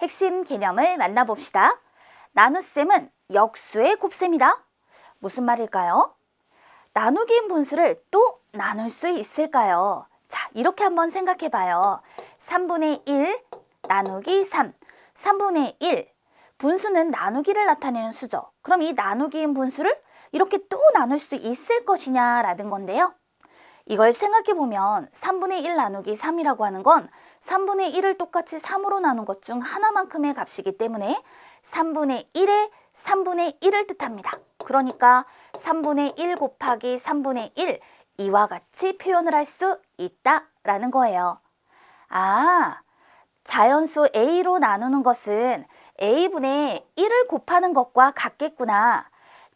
핵심 개념을 만나봅시다. 나눗셈은 역수의 곱셈이다. 무슨 말일까요? 나누기인 분수를 또 나눌 수 있을까요? 자, 이렇게 한번 생각해 봐요. 3분의 1 나누기 3. 3분의 1. 분수는 나누기를 나타내는 수죠. 그럼 이 나누기인 분수를 이렇게 또 나눌 수 있을 것이냐라는 건데요. 이걸 생각해 보면 3분의 1 나누기 3이라고 하는 건 3분의 1을 똑같이 3으로 나눈 것 중 하나만큼의 값이기 때문에 3분의 1에 3분의 1을 뜻합니다. 그러니까 3분의 1 곱하기 3분의 1 이와 같이 표현을 할 수 있다라는 거예요. 아, 자연수 a로 나누는 것은 a분의 1을 곱하는 것과 같겠구나.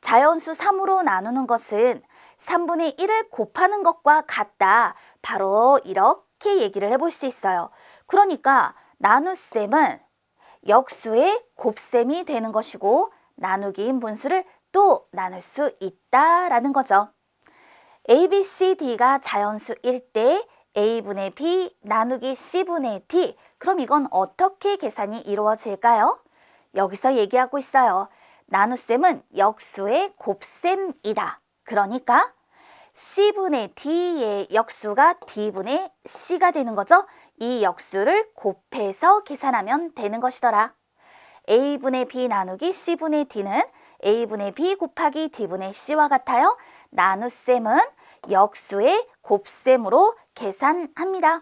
자연수 3으로 나누는 것은 3분의 1을 곱하는 것과 같다. 바로 이렇게 얘기를 해볼 수 있어요. 그러니까 나눗셈은 역수의 곱셈이 되는 것이고 나누기인 분수를 또 나눌 수 있다라는 거죠. A, B, C, D가 자연수일 때 A분의 B 나누기 C분의 D 그럼 이건 어떻게 계산이 이루어질까요? 여기서 얘기하고 있어요. 나눗셈은 역수의 곱셈이다. 그러니까 C분의 D의 역수가 D분의 C가 되는 거죠. 이 역수를 곱해서 계산하면 되는 것이더라. A분의 B 나누기 C분의 D는 A분의 B 곱하기 D분의 C와 같아요. 나눗셈은 역수의 곱셈으로 계산합니다.